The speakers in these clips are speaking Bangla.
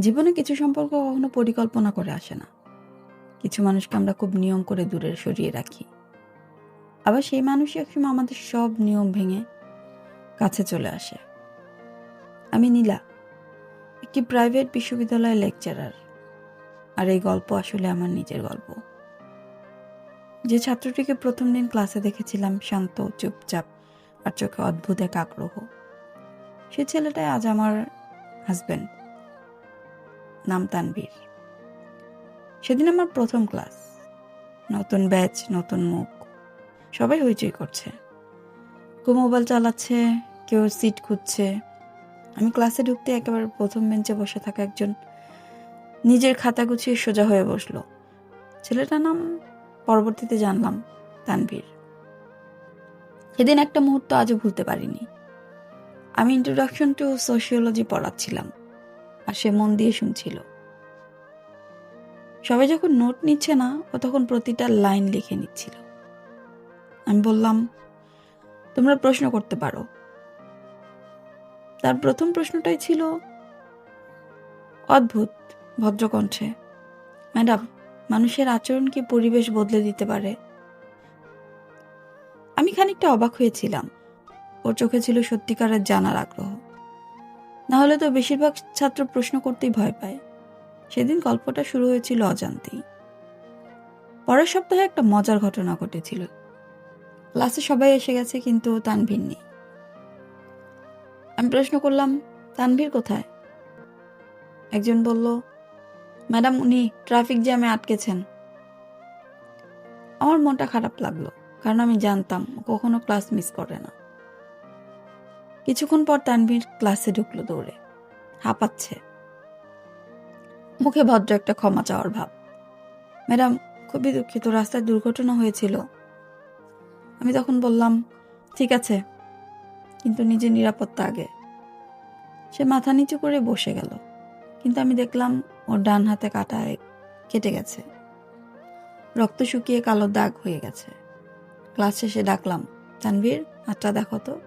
জীবনে কিছু সম্পর্ক কখনো পরিকল্পনা করে আসে না। কিছু মানুষকে আমরা খুব নিয়ম করে দূরে সরিয়ে রাখি। আবার সেই মানুষই একসময় আমাদের সব নিয়ম ভেঙে কাছে চলে আসে। আমি নীলা, একটি প্রাইভেট বিশ্ববিদ্যালয়ের লেকচারার আর এই গল্প আসলে আমার নিজের গল্প। যে ছাত্রটিকে প্রথম দিন ক্লাসে দেখেছিলাম, শান্ত, চুপচাপ আর চোখে অদ্ভুত এক আগ্রহ। সে ছেলেটাই আজ আমার হাজব্যান্ড নাম তানবীর সেদিন আমার প্রথম ক্লাস। নতুন ব্যাচ, নতুন মুখ। সবাই হইচই করছে। কেউ মোবাইল চালাচ্ছে, কেউ সিট খুঁজছে। আমি ক্লাসে ঢুকতে একেবারে প্রথম বেঞ্চে বসে থাকা একজন নিজের খাতা গুছিয়ে সোজা হয়ে বসল। ছেলেটার নাম পরবর্তীতে জানলাম, তানভীর। সেদিন একটা মুহূর্ত আজও ভুলতে পারিনি। আমি ইন্ট্রোডাকশন টু সোশিওলজি পড়াচ্ছিলাম। আর সে মন দিয়ে শুনছিল। সবাই যখন নোট নিচ্ছে না, ও তখন প্রতিটা লাইন লিখে নিচ্ছিল। আমি বললাম, তোমরা প্রশ্ন করতে পারো। তার প্রথম প্রশ্নটাই ছিল, অদ্ভুত, ভদ্রকণ্ঠে। ম্যাডাম, মানুষের আচরণ কি পরিবেশ বদলে দিতে পারে? আমি খানিকটা অবাক হয়েছিলাম। ওর চোখে ছিল সত্যিকারের জানার আগ্রহ। না হলে তো বেশিরভাগ ছাত্র প্রশ্ন করতেই ভয় পায়। সেদিন গল্পটা শুরু হয়েছিল অজান্তেই। পরের সপ্তাহে একটা মজার ঘটনা ঘটেছিল। ক্লাসে সবাই এসে গেছে, কিন্তু তানভীর নেই। আমি প্রশ্ন করলাম, তানভীর কোথায়? একজন বলল, ম্যাডাম, উনি ট্রাফিক জ্যামে আটকেছেন। আমার মনটা খারাপ লাগল, কারণ আমি জানতাম কখনো ক্লাস মিস করে না। কিছুক্ষণ পর তানভীর ক্লাসে ঢুকলো দৌড়ে। হাঁপাচ্ছে। মুখে ভদ্র একটা ক্ষমা চাওয়ার ভাব। ম্যাডাম, খুবই দুঃখিত, রাস্তায় দুর্ঘটনা হয়েছিল। আমি তখন বললাম, ঠিক আছে। কিন্তু নিজের নিরাপত্তা আগে। সে মাথা নিচু করে বসে গেল। কিন্তু আমি দেখলাম, ওর ডান হাতে কাটায় কেটে গেছে। রক্ত শুকিয়ে কালো দাগ হয়ে গেছে। ক্লাস শেষে ডাকলাম, তানভীর, হাতটা দেখো তো।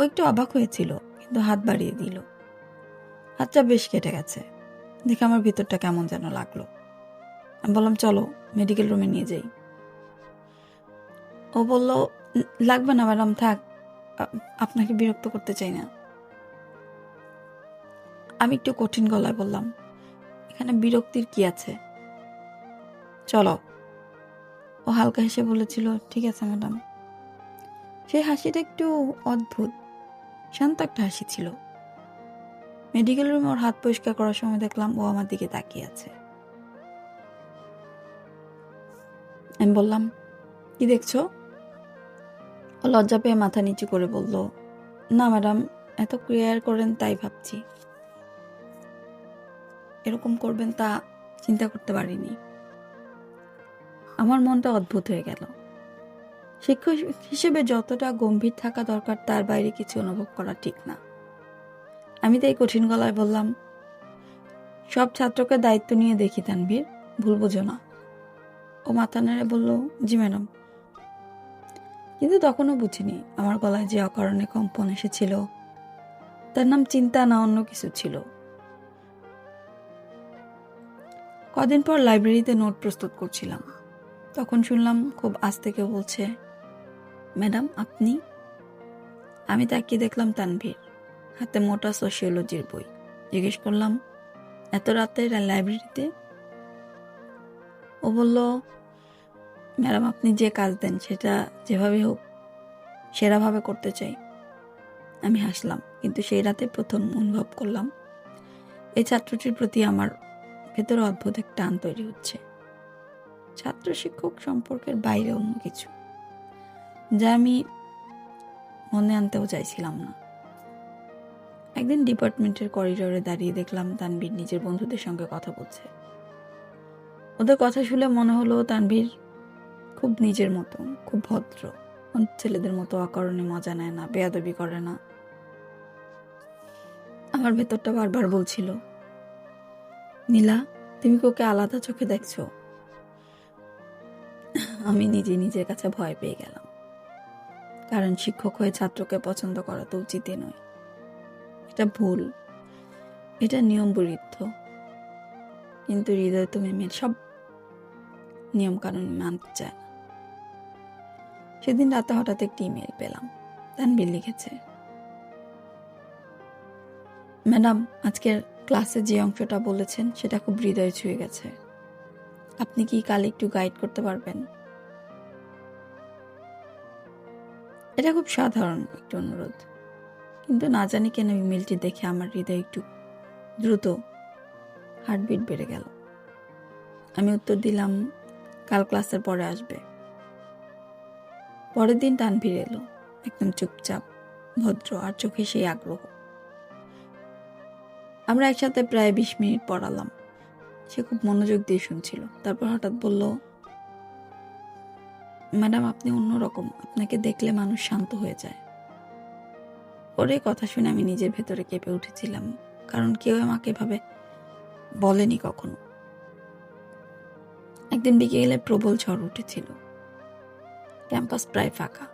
ও একটু অবাক হয়েছিল, কিন্তু হাত বাড়িয়ে দিল। হাতটা বেশ কেটে গেছে। দেখে আমার ভিতরটা কেমন যেন লাগল। আমি বললাম, চলো মেডিকেল রুমে নিয়ে যাই। ও বলল, লাগবে না ম্যাডাম, থাক আপনাকে বিরক্ত করতে চাই না। আমি একটু কঠিন গলায় বললাম, এখানে বিরক্তির কি আছে? চলো। ও হালকা হেসে বলেছিল, ঠিক আছে ম্যাডাম। সেই হাসিটা একটু অদ্ভুত। শান্ত একটা হাসি ছিল। মেডিকেল রুমে ওর হাত পরিষ্কার করার সময় দেখলাম ও আমার দিকে তাকিয়ে আছে। আমি বললাম, কি দেখছ? ও লজ্জা পেয়ে মাথা নিচু করে বলল, না ম্যাডাম, এত ক্লিয়ার করেন তাই ভাবছি। এরকম করবেন তা চিন্তা করতে পারিনি। আমার মনটা অদ্ভুত হয়ে গেল। শিক্ষক হিসেবে যতটা গম্ভীর থাকা দরকার, তার বাইরে কিছু অনুভব করা ঠিক না। আমি তাই কঠিন গলায় বললাম, সব ছাত্রকে দায়িত্ব নিয়ে দেখি, তানভীর। ভুল বোঝো না। ও মাথা নেড়ে বলল, জি ম্যাডাম। কিন্তু তখনও বুঝিনি, আমার গলায় যে অকারণে কম্পন এসেছিল, তার নাম চিন্তা না অন্য কিছু ছিল। কদিন পর লাইব্রেরিতে নোট প্রস্তুত করছিলাম। তখন শুনলাম খুব আস্তে কেউ বলছে ম্যাডাম, আপনি? আমি তাকিয়ে দেখলাম তানভীর, হাতে মোটা সোশিওলজির বই। জিজ্ঞেস করলাম, এত রাতে লাইব্রেরিতে? ও বলল, ম্যাডাম, আপনি যে কাজ দেন, সেটা যেভাবে হোক, সেরাভাবে করতে চাই। আমি হাসলাম, কিন্তু সেই রাতে প্রথম অনুভব করলাম, এই ছাত্রটির প্রতি আমার ভেতরে অদ্ভুত এক টান তৈরি হচ্ছে। ছাত্র শিক্ষক সম্পর্কের বাইরে অন্য কিছু। যা আমি মনে আনতেও চাইছিলাম না। একদিন ডিপার্টমেন্টের করিডোরে দাঁড়িয়ে দেখলাম তানবীর নিজের বন্ধুদের সঙ্গে কথা বলছে। ওদের কথা শুনে মনে হলো তানবীর খুব নিজের মতো, খুব ভদ্র। ছেলেদের মতো অকারণে মজা নেয় না, বেয়াদবি করে না। আমার ভেতরটা বারবার বলছিল, নীলা, তুমি ওকে আলাদা চোখে দেখছ? আমি নিজে নিজের কাছে ভয় পেয়ে গেলাম। কারণ শিক্ষক হয়ে ছাত্রকে পছন্দ করা তো উচিতই নয়। এটা ভুল। এটা নিয়ম বিরুদ্ধ কিন্তু হৃদয় তুমি মেয়ের সব নিয়ম কানুন মানতে চায় সেদিন রাতে হঠাৎ একটি ইমেল পেলাম। তানবির লিখেছে, ম্যাডাম, আজকের ক্লাসে যে অংশটা বলেছেন, সেটা খুব হৃদয় ছুঁয়ে গেছে। আপনি কি কাল একটু গাইড করতে পারবেন? এটা খুব সাধারণ একটি অনুরোধ। কিন্তু না জানি কেন ইমেলটি দেখে আমার হৃদয় একটু দ্রুত হার্টবিট বেড়ে গেল। আমি উত্তর দিলাম, কাল ক্লাসের পরে আসবে। পরের দিন তানভীর এলো, একদম চুপচাপ, ভদ্র আর চোখে সেই আগ্রহ। আমরা একসাথে প্রায় বিশ মিনিট পড়ালাম। সে খুব মনোযোগ দিয়ে শুনছিল। তারপর হঠাৎ বলল ম্যাডাম, আপনি অন্যরকম। আপনাকে দেখলে মানুষ শান্ত হয়ে যায়। ওর কথা শুনে আমি নিজের ভেতরে কেঁপে উঠেছিলাম, কারণ কেউ আমাকে এভাবে বলেনি কখনো। একদিন বিকেলে প্রবল ঝড় উঠেছিল। ক্যাম্পাস প্রায় ফাঁকা।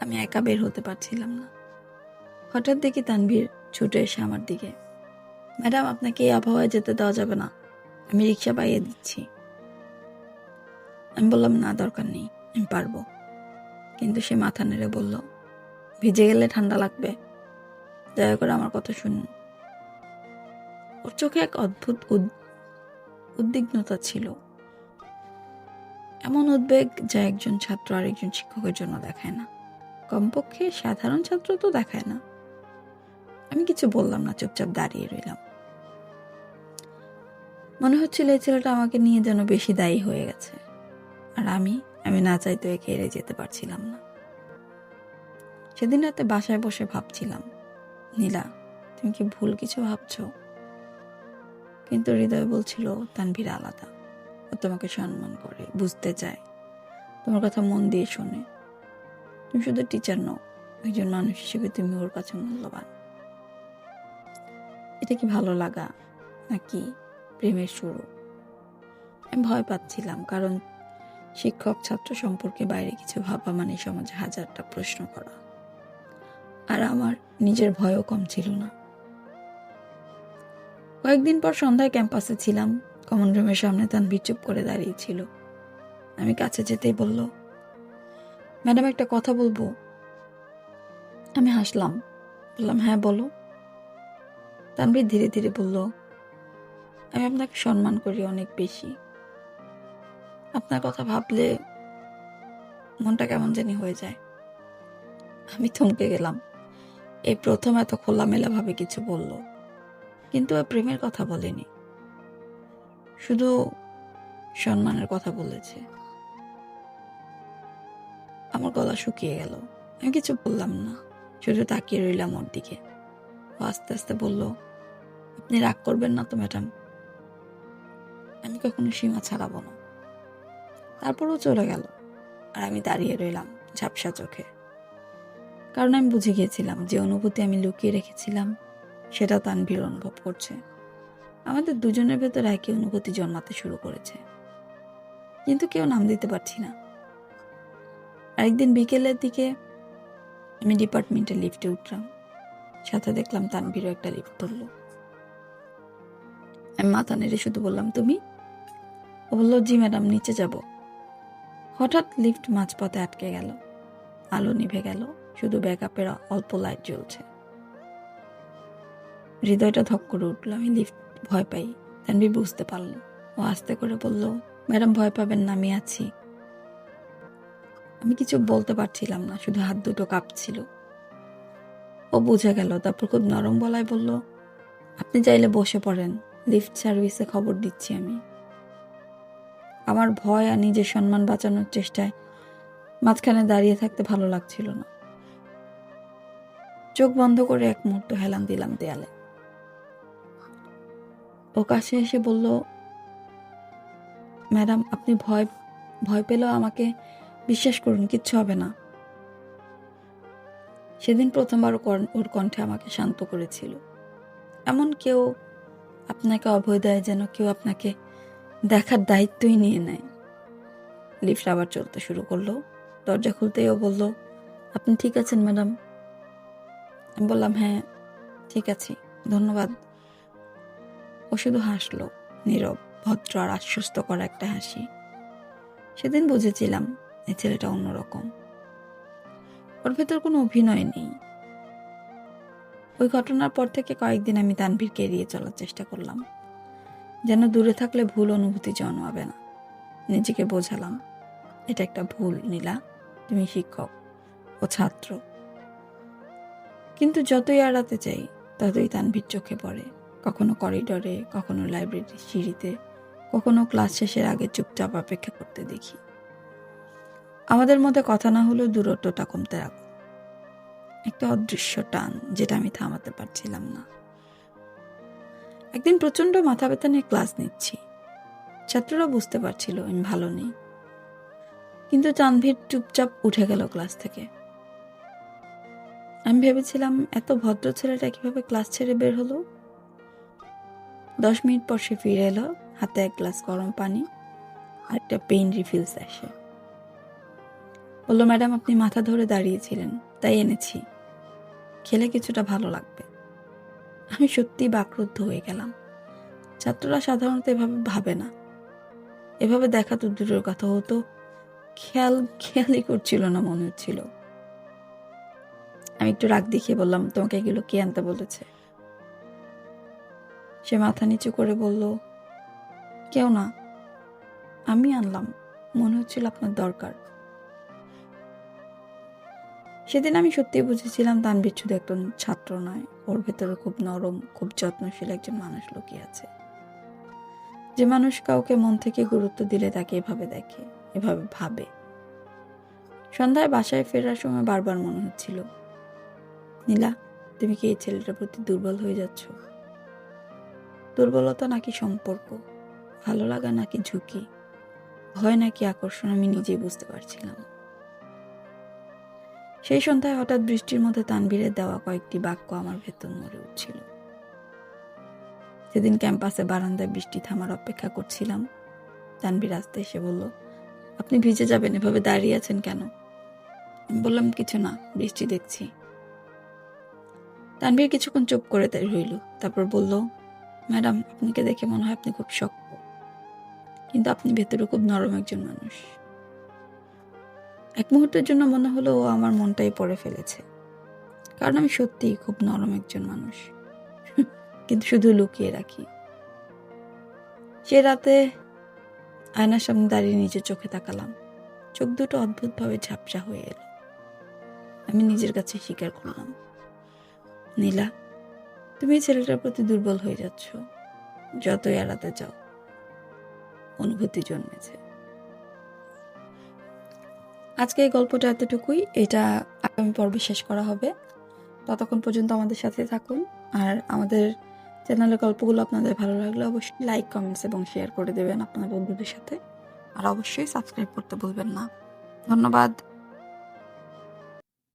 আমি একা বের হতে পারছিলাম না। হঠাৎ দেখি তানভীর ছুটে এসে আমার দিকে। ম্যাডাম, আপনাকে এই আবহাওয়ায় যেতে দেওয়া যাবে না। আমি রিক্সা পাইয়ে দিচ্ছি। আমি বললাম, না, দরকার নেই। পারব। কিন্তু সে মাথা নেড়ে বলল, ভিজে গেলে ঠান্ডা লাগবে। দয়া করে আমার কথা শুনুন। ওর চোখে এক অদ্ভুত উদ- উদ্বিগ্নতা ছিল। এমন উদ্বেগ যা একজন ছাত্র আর একজন শিক্ষকের জন্য দেখায় না। কমপক্ষে সাধারণ ছাত্র তো দেখায় না। আমি কিছু বললাম না, চুপচাপ দাঁড়িয়ে রইলাম। মনে হচ্ছিল এই ছেলেটা আমাকে নিয়ে যেন বেশি দায়ী হয়ে গেছে। আর আমি আমি না চাইতে একে এড়ে যেতে পারছিলাম না। সেদিন রাতে বাসায় বসে ভাবছিলাম, নীলা, তুমি কি ভুল কিছু ভাবছ? কিন্তু হৃদয় বলছিল, তানভীর আলাদা। ও তোমাকে সম্মান করে, বুঝতে চায়। তোমার কথা মন দিয়ে শোনে। তুমি শুধু টিচার নও, একজন মানুষ হিসেবে তুমি ওর কাছে মূল্যবান। এটা কি ভালো লাগা, নাকি প্রেমের শুরু? আমি ভয় পাচ্ছিলাম, কারণ শিক্ষক, ছাত্র সম্পর্কে বাইরে কিছু ভাবা মানে সমাজে হাজারটা প্রশ্ন করা। আর আমার নিজের ভয়ও কম ছিল না। কয়েকদিন পর সন্ধ্যায় ক্যাম্পাসে ছিলাম। কমন রুমের সামনে তানভীর চুপ করে দাঁড়িয়েছিল আমি কাছে যেতেই বলল, ম্যাডাম, একটা কথা বলব? আমি হাসলাম। বললাম হ্যাঁ বলো। তানভীর ধীরে ধীরে বলল, আমি আপনাকে সম্মান করি অনেক বেশি। আপনার কথা ভাবলে মনটা কেমন জানি হয়ে যায়। আমি থমকে গেলাম। এই প্রথম এত খোলামেলা ভাবে কিছু বলল, কিন্তু প্রেমের কথা বলেনি। শুধু সম্মানের কথা বলেছে। আমার গলা শুকিয়ে গেল। আমি কিছু বললাম না। শুধু তাকিয়ে রইলাম ওর দিকে। ও আস্তে আস্তে বলল, আপনি রাগ করবেন না তো, ম্যাডাম। আমি কখনো সীমা ছাড়াবো না। তারপরও চলে গেল। আর আমি দাঁড়িয়ে রইলাম ঝাপসা চোখে। কারণ আমি বুঝে গিয়েছিলাম যে অনুভূতি আমি লুকিয়ে রেখেছিলাম সেটা তানভীর অনুভব করছে। আমাদের দুজনের ভেতর একই অনুভূতি জন্মাতে শুরু করেছে। কিন্তু কেউ নাম দিতে পারছি না। আরেকদিন বিকেলের দিকে আমি ডিপার্টমেন্টের লিফটে উঠলাম। সাথে দেখলাম তানভীরও একটা লিফট ধরলো। আমি মাথা নেড়ে শুধু বললাম, তুমি? ও বলল, জি ম্যাডাম, নিচে যাব। হঠাৎ লিফট মাঝপথে আটকে গেল। আলো নিভে গেল, শুধু ব্যাকআপের অল্প লাইট জ্বলছে। হৃদয়টা ধক করে উঠল, আমি লিফট ভয় পাই। তানভীর বুঝতে পারল। ও আস্তে করে বলল, ম্যাডাম, ভয় পাবেন না, আমি আছি। আমি কিছু বলতে পারছিলাম না, শুধু হাত দুটো কাঁপছিল। ও বুঝে গেল, তারপর খুব নরম গলায় বলল, আপনি চাইলে বসে পড়েন, লিফট সার্ভিসে খবর দিচ্ছি আমি। আমার ভয় আর নিজের সম্মান বাঁচানোর চেষ্টায় মাঝখানে দাঁড়িয়ে থাকতে ভালো লাগছিল না। চোখ বন্ধ করে এক মুহূর্ত হেলান দিলাম দেয়ালে। ও কাছে এসে বলল, ম্যাডাম, আপনি ভয় ভয় পেলেও আমাকে বিশ্বাস করুন, কিচ্ছু হবে না। সেদিন প্রথমবার ওর কণ্ঠে আমাকে শান্ত করেছিল। এমন কেউ আপনাকে অভয় দেয় যেন কেউ আপনাকে দেখার দায়িত্বই নিয়ে নেয়। লিফট আবার চলতে শুরু করল। দরজা খুলতেই ও বলল, আপনি ঠিক আছেন, ম্যাডাম? আমি বললাম হ্যাঁ ঠিক আছি। ধন্যবাদ। ও শুধু হাসলো, নীরব, ভদ্র আর আশ্বস্ত করা একটা হাসি। সেদিন বুঝেছিলাম এই ছেলেটা অন্যরকম। ওর ভেতর কোনো অভিনয় নেই। ওই ঘটনার পর থেকে কয়েকদিন আমি তানভীরকে এড়িয়ে চলার চেষ্টা করলাম। যেন দূরে থাকলে ভুল অনুভূতি জন্মাবে না। নিজেকে বোঝালাম, এটা একটা ভুল, নীলা। তুমি শিক্ষক ও ছাত্র। কিন্তু যতই এড়াতে চাই ততই তানভীর চোখে পড়ে। কখনো করিডরে কখনো লাইব্রেরির সিঁড়িতে, কখনো ক্লাস শেষের আগে চুপচাপ অপেক্ষা করতে দেখি। আমাদের মধ্যে কথা না হলেও দূরত্বটা কমতে রাখ একটা অদৃশ্য টান, যেটা আমি থামাতে পারছিলাম না। একদিন প্রচণ্ড মাথা ব্যথা নিয়ে ক্লাস নিচ্ছি। ছাত্ররা বুঝতে পারছিল আমি ভালো নেই। কিন্তু তানভীর চুপচাপ উঠে গেল ক্লাস থেকে। আমি ভেবেছিলাম, এত ভদ্র ছেলেটা কীভাবে ক্লাস ছেড়ে বের হলো? দশ মিনিট পর সে ফিরে এলো, হাতে এক গ্লাস গরম পানি আর একটা পেইন রিফিলস আসে। বলল, ম্যাডাম, আপনি মাথা ধরে দাঁড়িয়েছিলেন, তাই এনেছি। খেলে কিছুটা ভালো লাগবে। আমি সত্যি বাকরুদ্ধ হয়ে গেলাম। ছাত্ররা সাধারণত এভাবে ভাবে না। এভাবে দেখা তো দূরের কথা হতো খেয়াল, খেয়ালই করছিল না, মনে হচ্ছিল। আমি একটু রাগ দেখিয়ে বললাম, তোমাকে এগুলো কে আনতে বলেছে? সে মাথা নিচু করে বলল, কেউ না, আমি আনলাম। মনে হচ্ছিল আপনার দরকার। সেদিন আমি সত্যি বুঝেছিলাম তানবীর শুধু একজন ছাত্র নয়। ওর ভেতরে খুব নরম, খুব যত্নশীল একজন মানুষ লুকিয়ে আছে। যে মানুষ কাউকে মন থেকে গুরুত্ব দিলে তাকে এভাবে দেখে, এভাবে ভাবে। সন্ধ্যায় বাসায় ফেরার সময় বারবার মনে হচ্ছিল, নীলা, তুমি কি এই ছেলেটার প্রতি দুর্বল হয়ে যাচ্ছ? দুর্বলতা নাকি সম্পর্ক? ভালো লাগা নাকি ঝুঁকি? ভয় নাকি আকর্ষণ আমি নিজেই বুঝতে পারছিলাম। সেই সন্ধ্যায় হঠাৎ বৃষ্টির মধ্যে তানবীরের দেওয়া কয়েকটি বাক্য আমার ভেতর মরে উঠছিল। সেদিন ক্যাম্পাসে বারান্দায় বৃষ্টি থামার অপেক্ষা করছিলাম। তানবীর আসতে এসে বলল, আপনি ভিজে যাবেন, এভাবে দাঁড়িয়ে আছেন কেন? বললাম, কিছু না, বৃষ্টি দেখছি। তানবীর কিছুক্ষণ চুপ করে তাই রইল, তারপর বলল, ম্যাডাম, আপনাকে দেখে মনে হয় আপনি খুব শক্ত। কিন্তু আপনি ভেতরে খুব নরম একজন মানুষ। এক মুহূর্তের জন্য মনে হলো ও আমার মনটাই পড়ে ফেলেছে। কারণ আমি সত্যিই খুব নরম একজন মানুষ। কিন্তু শুধু লুকিয়ে রাখি। সে রাতে আয়নার সামনে দাঁড়িয়ে নিজের চোখে তাকালাম। চোখ দুটো অদ্ভুতভাবে ঝাপসা হয়ে এলো। আমি নিজের কাছে স্বীকার করলাম, নীলা, তুমি ছেলেটার প্রতি দুর্বল হয়ে যাচ্ছ। যতই এড়াতে যাও। অনুভূতি জন্মেছে। আজকে এই গল্পটা এতটুকুই। এটা আগামী পর্বে শেষ করা হবে। ততক্ষণ পর্যন্ত আমাদের সাথে থাকুন। আর আমাদের চ্যানেলের গল্পগুলো আপনাদের ভালো লাগলে অবশ্যই লাইক, কমেন্টস এবং শেয়ার করে দেবেন আপনার বন্ধুদের সাথে। আর অবশ্যই সাবস্ক্রাইব করতে ভুলবেন না। ধন্যবাদ।